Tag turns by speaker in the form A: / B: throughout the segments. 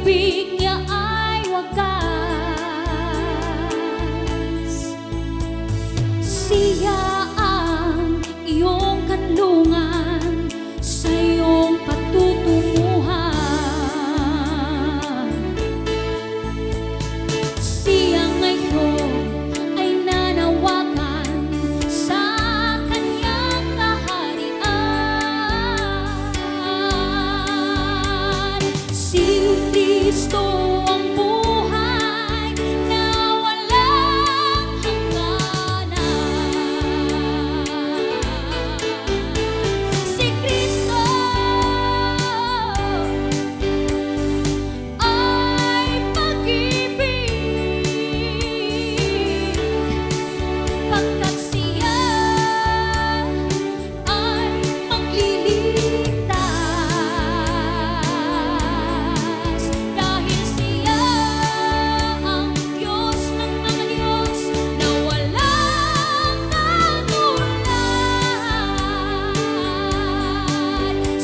A: pag-ibig niya ay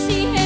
A: see him.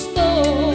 A: gusto